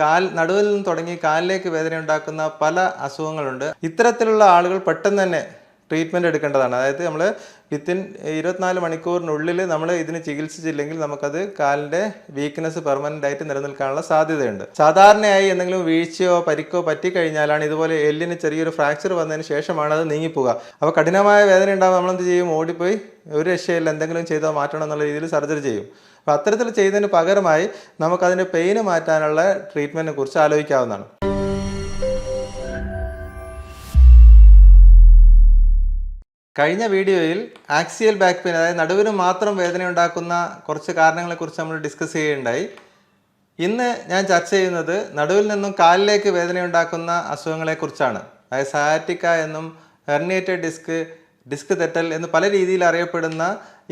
കാൽ നടുവിൽ നിന്ന് തുടങ്ങി കാലിലേക്ക് വേദന ഉണ്ടാക്കുന്ന പല അസുഖങ്ങളുണ്ട്. ഇത്തരത്തിലുള്ള ആളുകൾ പെട്ടെന്ന് തന്നെ ട്രീറ്റ്മെന്റ് എടുക്കേണ്ടതാണ്. അതായത് നമ്മൾ വിത്തിൻ ഇരുപത്തിനാല് മണിക്കൂറിനുള്ളിൽ നമ്മൾ ഇതിന് ചികിത്സിച്ചില്ലെങ്കിൽ നമുക്കത് കാലിന്റെ വീക്ക്നെസ് പെർമനന്റ് ആയിട്ട് നിലനിൽക്കാനുള്ള സാധ്യതയുണ്ട്. സാധാരണയായി എന്തെങ്കിലും വീഴ്ചയോ പരിക്കോ പറ്റിക്കഴിഞ്ഞാലാണ് ഇതുപോലെ എല്ലിന് ചെറിയൊരു ഫ്രാക്ചർ വന്നതിന് ശേഷമാണ് അത് നീങ്ങിപ്പോവുക. അപ്പോൾ കഠിനമായ വേദന ഉണ്ടാകുമ്പോൾ നമ്മളെന്ത് ചെയ്യും? ഓടിപ്പോയി ഒരു രക്ഷയില്ല. എന്തെങ്കിലും ചെയ്താൽ മാറ്റണം എന്നുള്ള രീതിയിൽ സർജറി ചെയ്യും. അപ്പോൾ അത്തരത്തിൽ ചെയ്യുന്നതിന് പകരമായി നമുക്കതിന്റെ പെയിന് മാറ്റാനുള്ള ട്രീറ്റ്മെന്റിനെ കുറിച്ച് ആലോചിക്കാവുന്നതാണ്. കഴിഞ്ഞ വീഡിയോയിൽ ആക്സിയൽ ബാക്ക് പെയിൻ അതായത് നടുവിന് മാത്രം വേദന ഉണ്ടാക്കുന്ന കുറച്ച് കാരണങ്ങളെക്കുറിച്ച് നമ്മൾ ഡിസ്കസ് ചെയ്യുകയുണ്ടായി. ഇന്ന് ഞാൻ ചർച്ച ചെയ്യുന്നത് നടുവിൽ നിന്നും കാലിലേക്ക് വേദന ഉണ്ടാക്കുന്ന അസുഖങ്ങളെക്കുറിച്ചാണ് അതായത് സയാറ്റിക്ക എന്നും ഹെർണിയേറ്റഡ് ഡിസ്ക് ഡിസ്ക് തെറ്റൽ എന്ന് പല രീതിയിൽ അറിയപ്പെടുന്ന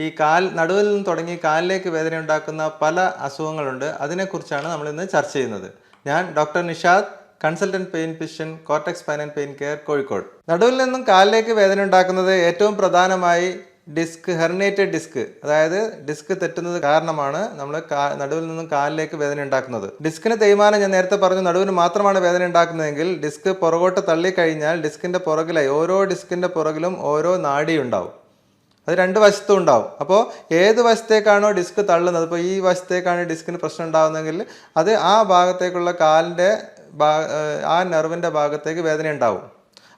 ഈ കാൽ നടുവിൽ നിന്ന് തുടങ്ങി കാലിലേക്ക് വേദന ഉണ്ടാക്കുന്ന പല അസുഖങ്ങളുണ്ട്. അതിനെക്കുറിച്ചാണ് നമ്മൾ ഇന്ന് ചർച്ച ചെയ്യുന്നത്. ഞാൻ doctor Nishad consultant pain physician Cortex spine and pain care Kozhikode. നടുവിൽ നിന്നും കാലിലേക്ക് വേദന ഉണ്ടാക്കുന്നത് ഏറ്റവും പ്രധാനമായി ഡിസ്ക് ഹെർണേറ്റഡ് ഡിസ്ക് അതായത് ഡിസ്ക് തെറ്റുന്നത് കാരണമാണ് നമ്മൾ നടുവിൽ നിന്നും കാലിലേക്ക് വേദന ഉണ്ടാക്കുന്നത്. ഡിസ്കിന് തേയ്മാനം ഞാൻ നേരത്തെ പറഞ്ഞു നടുവിന് മാത്രമാണ് വേദന ഉണ്ടാക്കുന്നതെങ്കിൽ ഡിസ്ക് പുറകോട്ട് തള്ളിക്കഴിഞ്ഞാൽ ഡിസ്കിന്റെ പുറകിലായി ഓരോ ഡിസ്കിന്റെ പുറകിലും ഓരോ നാഡി ഉണ്ടാവും. അത് രണ്ട് വശത്തും ഉണ്ടാവും. അപ്പോൾ ഏത് വശത്തേക്കാണോ ഡിസ്ക് തള്ളുന്നത് ഇപ്പോൾ ഈ വശത്തേക്കാണ് ഡിസ്കിന് പ്രശ്നം ഉണ്ടാകുന്നതെങ്കിൽ അത് ആ ഭാഗത്തേക്കുള്ള കാലിന്റെ ആ നെർവിന്റെ ഭാഗത്തേക്ക് വേദന ഉണ്ടാവും.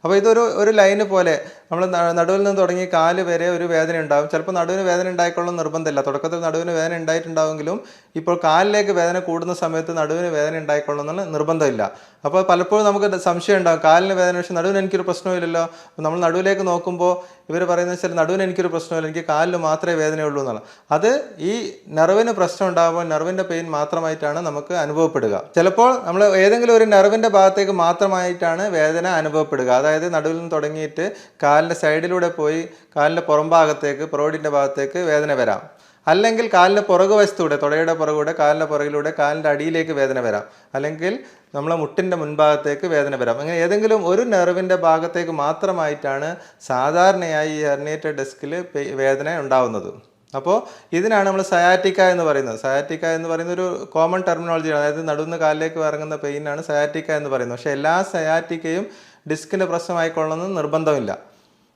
അപ്പോൾ ഇതൊരു ഒരു ലൈന് പോലെ നമ്മൾ നടുവിൽ നിന്ന് തുടങ്ങി കാൽ വരെ ഒരു വേദന ഉണ്ടാവും. ചിലപ്പോൾ നടുവിന് വേദന ഉണ്ടായിക്കൊള്ളുന്ന നിർബന്ധമില്ല. തുടക്കത്തിൽ നടുവിന് വേദന ഉണ്ടായിട്ടുണ്ടാവുമെങ്കിലും ഇപ്പോൾ കാലിലേക്ക് വേദന കൂടുന്ന സമയത്ത് നടുവിന് വേദന ഉണ്ടായിക്കൊള്ളുന്ന നിർബന്ധമില്ല. അപ്പോൾ പലപ്പോഴും നമുക്ക് സംശയം ഉണ്ടാകും. കാലിന് വേദന പക്ഷേ നടുവിന് എനിക്കൊരു പ്രശ്നമില്ലല്ലോ. നമ്മൾ നടുവിലേക്ക് നോക്കുമ്പോൾ ഇവർ പറയുന്നത് വെച്ചാൽ നടുവിന് എനിക്കൊരു പ്രശ്നമില്ല എനിക്ക് കാലിന് മാത്രമേ വേദനയുള്ളൂ എന്നുള്ളത് അത് ഈ നെർവിന് പ്രശ്നം ഉണ്ടാകുമ്പോൾ നെർവിന്റെ പെയിൻ മാത്രമായിട്ടാണ് നമുക്ക് അനുഭവപ്പെടുക. ചിലപ്പോൾ നമ്മൾ ഏതെങ്കിലും ഒരു നെർവിന്റെ ഭാഗത്തേക്ക് മാത്രമായിട്ടാണ് വേദന അനുഭവപ്പെടുക. അതായത് നടുവിൽ നിന്ന് തുടങ്ങിയിട്ട് കാലിന്റെ സൈഡിലൂടെ പോയി കാലിന്റെ പുറം ഭാഗത്തേക്ക് പ്രോഡിന്റെ ഭാഗത്തേക്ക് വേദന വരാം. അല്ലെങ്കിൽ കാലിന്റെ പുറകു വശത്തൂടെ തുടയുടെ പുറകൂടെ കാലിന്റെ പുറകിലൂടെ കാലിന്റെ അടിയിലേക്ക് വേദന വരാം. അല്ലെങ്കിൽ നമ്മളെ മുട്ടിന്റെ മുൻഭാഗത്തേക്ക് വേദന വരാം. അങ്ങനെ ഏതെങ്കിലും ഒരു നെർവിന്റെ ഭാഗത്തേക്ക് മാത്രമായിട്ടാണ് സാധാരണയായി ഈ ഹെർണിയേറ്റഡ് ഡെസ്കിൽ വേദന ഉണ്ടാവുന്നത്. അപ്പോൾ ഇതിനാണ് നമ്മൾ സയാറ്റിക്ക എന്ന് പറയുന്നത്. സയാറ്റിക്ക എന്ന് പറയുന്ന ഒരു കോമൺ ടെർമിനോളജിയാണ്. അതായത് നടുന്ന് കാലിലേക്ക് ഇറങ്ങുന്ന പെയിനാണ് സയാറ്റിക്ക എന്ന് പറയുന്നത്. പക്ഷേ എല്ലാ സയാറ്റിക്കയും ഡിസ്കിന്റെ പ്രശ്നമായിക്കൊള്ളണമെന്ന് നിർബന്ധമില്ല.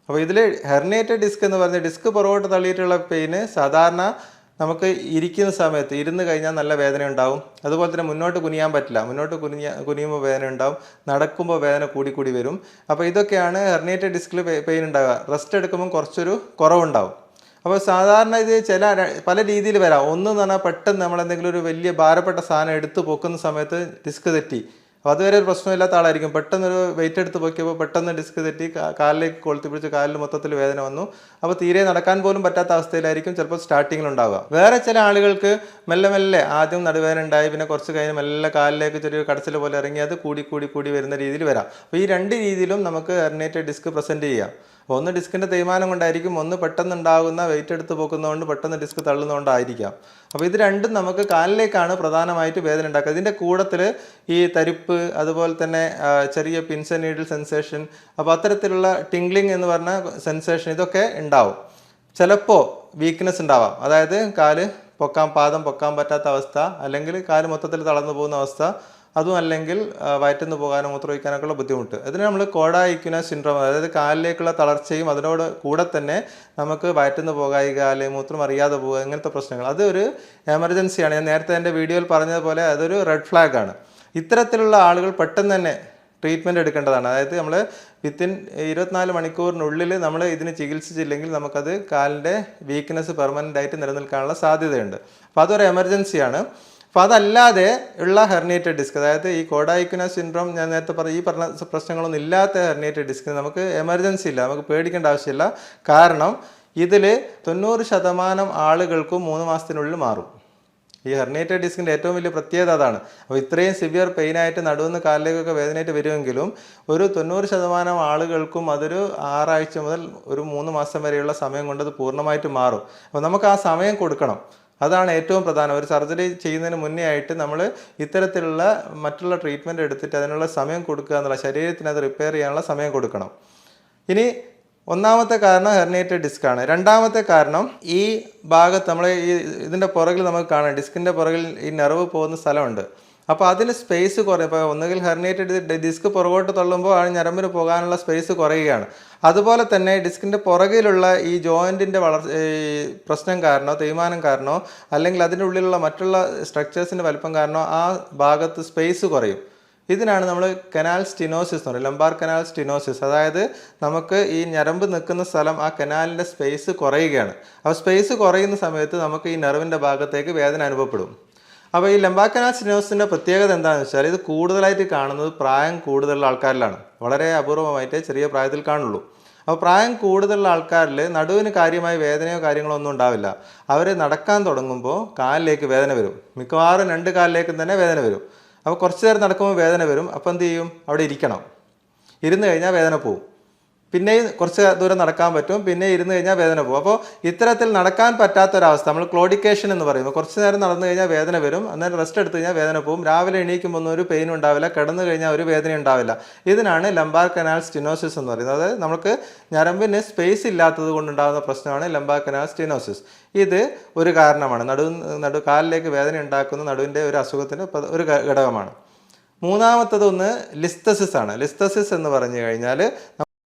അപ്പോൾ ഇതിൽ ഹെർണേറ്റഡ് ഡിസ്ക് എന്ന് പറഞ്ഞാൽ ഡിസ്ക് പുറകോട്ട് തള്ളിയിട്ടുള്ള പെയിന് സാധാരണ നമുക്ക് ഇരിക്കുന്ന സമയത്ത് ഇരുന്ന് കഴിഞ്ഞാൽ നല്ല വേദന ഉണ്ടാവും. അതുപോലെ തന്നെ മുന്നോട്ട് കുനിയാൻ പറ്റില്ല. മുന്നോട്ട് കുനിയ കുനിയുമ്പോൾ വേദന ഉണ്ടാവും. നടക്കുമ്പോൾ വേദന കൂടി കൂടി വരും. അപ്പോൾ ഇതൊക്കെയാണ് ഹെർണേറ്റഡ് ഡിസ്കിൽ പെയിൻ ഉണ്ടാവുക. റെസ്റ്റ് എടുക്കുമ്പോൾ കുറച്ചൊരു കുറവുണ്ടാവും. അപ്പോൾ സാധാരണ ഇത് ചില പല രീതിയിൽ വരാം. ഒന്ന് എന്ന് പറഞ്ഞാൽ പെട്ടെന്ന് നമ്മളെന്തെങ്കിലും ഒരു വലിയ ഭാരപ്പെട്ട സാധനം എടുത്ത് പൊക്കുന്ന സമയത്ത് ഡിസ്ക് തെറ്റി. അപ്പോൾ അതുവരെ ഒരു പ്രശ്നമില്ലാത്ത ആളായിരിക്കും. പെട്ടെന്നൊരു വെയിറ്റ് എടുത്ത് പൊക്കിയപ്പോൾ പെട്ടെന്ന് ഡിസ്ക് തെറ്റി കാലിലേക്ക് കൊളുത്തി പിടിച്ച് കാലിൽ മൊത്തത്തിൽ വേദന വന്നു. അപ്പോൾ തീരെ നടക്കാൻ പോലും പറ്റാത്ത അവസ്ഥയിലായിരിക്കും ചിലപ്പോൾ സ്റ്റാർട്ടിങ്ങിൽ ഉണ്ടാവുക. വേറെ ചില ആളുകൾക്ക് മെല്ലെ മെല്ലെ ആദ്യം നടുവേദന ഉണ്ടായി പിന്നെ കുറച്ച് കഴിഞ്ഞ് മെല്ലെ കാലിലേക്ക് ചെറിയൊരു കടച്ചിൽ പോലെ ഇറങ്ങി അത് കൂടി കൂടി കൂടി വരുന്ന രീതിയിൽ വരാം. അപ്പോൾ ഈ രണ്ട് രീതിയിലും നമുക്ക് എർണേറ്റഡ് ഡിസ്ക് പ്രസന്റ് ചെയ്യാം. ഒന്ന് ഡിസ്കിന്റെ തേയ്മാനം കൊണ്ടായിരിക്കും ഒന്ന് പെട്ടെന്നുണ്ടാകുന്ന വെയിറ്റ് എടുത്ത് പോക്കുന്നതുകൊണ്ട് പെട്ടെന്ന് ഡിസ്ക് തള്ളുന്നതുകൊണ്ടായിരിക്കാം അപ്പോൾ ഇത് രണ്ടും നമുക്ക് കാലിലേക്കാണ് പ്രധാനമായിട്ട് വേദന ഉണ്ടാക്കുക. ഇതിന്റെ കൂടത്തിൽ ഈ തരിപ്പ് അതുപോലെ തന്നെ ചെറിയ പിൻസ് നീഡിൽ സെൻസേഷൻ അപ്പോൾ അത്തരത്തിലുള്ള ടിംഗ്ലിംഗ് എന്ന് പറഞ്ഞ സെൻസേഷൻ ഇതൊക്കെ ഉണ്ടാവും. ചിലപ്പോൾ വീക്ക്നെസ് ഉണ്ടാവാം. അതായത് കാൽ പൊക്കാൻ പാദം പൊക്കാൻ പറ്റാത്ത അവസ്ഥ അല്ലെങ്കിൽ കാൽ മൊത്തത്തിൽ തളർന്നു പോകുന്ന അവസ്ഥ അതും അല്ലെങ്കിൽ വയറ്റിന്ന് പോകാനോ മൂത്രമൊഴിക്കാനൊക്കെ ഉള്ള ബുദ്ധിമുട്ട്. അതിന് നമ്മൾ കോഡായിക്കുന്ന സിൻഡ്രോം അതായത് കാലിലേക്കുള്ള തളർച്ചയും അതിനോട് കൂടെ തന്നെ നമുക്ക് വയറ്റിന്ന് പോകായിക അല്ലെങ്കിൽ മൂത്രം അറിയാതെ പോകുക ഇങ്ങനത്തെ പ്രശ്നങ്ങൾ. അതൊരു എമർജൻസിയാണ്. ഞാൻ നേരത്തെ എന്റെ വീഡിയോയിൽ പറഞ്ഞതുപോലെ അതൊരു റെഡ് ഫ്ലാഗ് ആണ്. ഇത്തരത്തിലുള്ള ആളുകൾ പെട്ടെന്ന് തന്നെ ട്രീറ്റ്മെന്റ് എടുക്കേണ്ടതാണ്. അതായത് നമ്മൾ വിത്തിൻ ഇരുപത്തിനാല് മണിക്കൂറിനുള്ളിൽ നമ്മൾ ഇതിന് ചികിത്സിച്ചില്ലെങ്കിൽ നമുക്കത് കാലിന്റെ വീക്ക്നെസ് പെർമനന്റ് ആയിട്ട് നിലനിൽക്കാനുള്ള സാധ്യതയുണ്ട്. അപ്പോൾ അതൊരു എമർജൻസിയാണ്. അപ്പോൾ അതല്ലാതെ ഉള്ള ഹെർണിയേറ്റഡ് ഡിസ്ക് അതായത് ഈ കോഡായിക്കുന സിൻഡ്രോം ഞാൻ നേരത്തെ പറഞ്ഞ ഈ പറഞ്ഞ പ്രശ്നങ്ങളൊന്നും ഇല്ലാത്ത ഹെർണിയേറ്റഡ് ഡിസ്ക് നമുക്ക് എമർജൻസി ഇല്ല നമുക്ക് പേടിക്കേണ്ട ആവശ്യമില്ല. കാരണം ഇതിൽ തൊണ്ണൂറ് ശതമാനം ആളുകൾക്കും മൂന്ന് മാസത്തിനുള്ളിൽ മാറും. ഈ ഹെർണിയേറ്റഡ് ഡിസ്കിന്റെ ഏറ്റവും വലിയ പ്രത്യേകത അതാണ്. അപ്പോൾ ഇത്രയും സിവിയർ പെയിനായിട്ട് നടുവെന്ന് കാലിലേക്കൊക്കെ വേദനയായിട്ട് വരുമെങ്കിലും ഒരു തൊണ്ണൂറ് ശതമാനം ആളുകൾക്കും അതൊരു ആറാഴ്ച മുതൽ ഒരു മൂന്ന് മാസം വരെയുള്ള സമയം കൊണ്ട് അത് പൂർണമായിട്ട് മാറും. അപ്പോൾ നമുക്ക് ആ സമയം കൊടുക്കണം. അതാണ് ഏറ്റവും പ്രധാനം. ഒരു സർജറി ചെയ്യുന്നതിന് മുന്നേ ആയിട്ട് നമ്മൾ ഇത്തരത്തിലുള്ള മറ്റുള്ള ട്രീറ്റ്മെന്റ് എടുത്തിട്ട് അതിനുള്ള സമയം കൊടുക്കുക എന്നുള്ള ശരീരത്തിന് അത് റിപ്പയർ ചെയ്യാനുള്ള സമയം കൊടുക്കണം. ഇനി ഒന്നാമത്തെ കാരണം ഹെർണിയേറ്റഡ് ഡിസ്ക് ആണ്. രണ്ടാമത്തെ കാരണം ഈ ഭാഗത്ത് നമ്മൾ ഈ ഇതിന്റെ പുറകിൽ നമുക്ക് കാണാം. ഡിസ്കിന്റെ പുറകിൽ ഈ നെറവ് പോകുന്ന സ്ഥലമുണ്ട്. അപ്പോൾ അതിന് സ്പേസ് കുറയും. ഇപ്പോൾ ഒന്നുകിൽ ഹെർണിയേറ്റഡ് ഡിസ്ക് പുറകോട്ട് തള്ളുമ്പോൾ ആ ഞരമ്പിന് പോകാനുള്ള സ്പേസ് കുറയുകയാണ്. അതുപോലെ തന്നെ ഡിസ്കിന്റെ പുറകിലുള്ള ഈ ജോയിന്റിന്റെ വളർ പ്രശ്നം കാരണമോ തേയ്മാനം കാരണമോ അല്ലെങ്കിൽ അതിന്റെ ഉള്ളിലുള്ള മറ്റുള്ള സ്ട്രക്ചേഴ്സിന്റെ വലിപ്പം കാരണമോ ആ ഭാഗത്ത് സ്പേസ് കുറയും. ഇതിനാണ് നമ്മൾ കനാൽ സ്റ്റിനോസിസ് എന്ന് പറയുന്നത് ലംബാർ കനാൽ സ്റ്റിനോസിസ് അതായത് നമുക്ക് ഈ ഞരമ്പ് നിൽക്കുന്ന സ്ഥലം ആ കനാലിന്റെ സ്പേസ് കുറയുകയാണ്. അപ്പോൾ സ്പേസ് കുറയുന്ന സമയത്ത് നമുക്ക് ഈ നെർവിന്റെ ഭാഗത്തേക്ക് വേദന അനുഭവപ്പെടും. അപ്പോൾ ഈ ലംബാക്കനാൽ സിനിമസിന്റെ പ്രത്യേകത എന്താണെന്ന് വെച്ചാൽ ഇത് കൂടുതലായിട്ട് കാണുന്നത് പ്രായം കൂടുതലുള്ള ആൾക്കാരിലാണ്. വളരെ അപൂർവമായിട്ട് ചെറിയ പ്രായത്തിൽ കാണുള്ളൂ. അപ്പോൾ പ്രായം കൂടുതലുള്ള ആൾക്കാരിൽ നടുവിന് കാര്യമായ വേദനയോ കാര്യങ്ങളോ ഒന്നും ഉണ്ടാവില്ല. അവർ നടക്കാൻ തുടങ്ങുമ്പോൾ കാലിലേക്ക് വേദന വരും. മിക്കവാറും രണ്ട് കാലിലേക്കും തന്നെ വേദന വരും. അപ്പോൾ കുറച്ച് നേരം നടക്കുമ്പോൾ വേദന വരും. അപ്പോൾ എന്ത് ചെയ്യും? അവിടെ ഇരിക്കണം. ഇരുന്ന് കഴിഞ്ഞാൽ വേദന പോവും. പിന്നെയും കുറച്ച് ദൂരം നടക്കാൻ പറ്റും പിന്നെ ഇരുന്ന് കഴിഞ്ഞാൽ വേദന പോകും. അപ്പോൾ ഇത്തരത്തിൽ നടക്കാൻ പറ്റാത്തൊരവസ്ഥ നമ്മൾ ക്ലോഡിക്കേഷൻ എന്ന് പറയുമ്പോൾ കുറച്ച് നേരം നടന്നു കഴിഞ്ഞാൽ വേദന വരും അന്നേരം റെസ്റ്റ് എടുത്തു കഴിഞ്ഞാൽ വേദന പോകും. രാവിലെ എണീക്കുമ്പോൾ ഒന്നും ഒരു പെയിൻ ഉണ്ടാവില്ല കിടന്നു കഴിഞ്ഞാൽ ഒരു വേദന ഉണ്ടാവില്ല. ഇതിനാണ് ലംബാർ കനാൽ സ്റ്റിനോസിസ് എന്ന് പറയുന്നത്. അതായത് നമുക്ക് ഞരമ്പിന് സ്പേസ് ഇല്ലാത്തത് കൊണ്ടുണ്ടാകുന്ന പ്രശ്നമാണ് ലംബാർ കനാൽ സ്റ്റിനോസിസ് ഇത് ഒരു കാരണമാണ്. നടു നടു കാലിലേക്ക് വേദന ഉണ്ടാക്കുന്ന നടുവിന്റെ ഒരു അസുഖത്തിന്റെ ഒരു ഘടകമാണ്. മൂന്നാമത്തത് ഒന്ന് ലിസ്തസിസ് ആണ്. ലിസ്തസിസ് എന്ന് പറഞ്ഞു കഴിഞ്ഞാൽ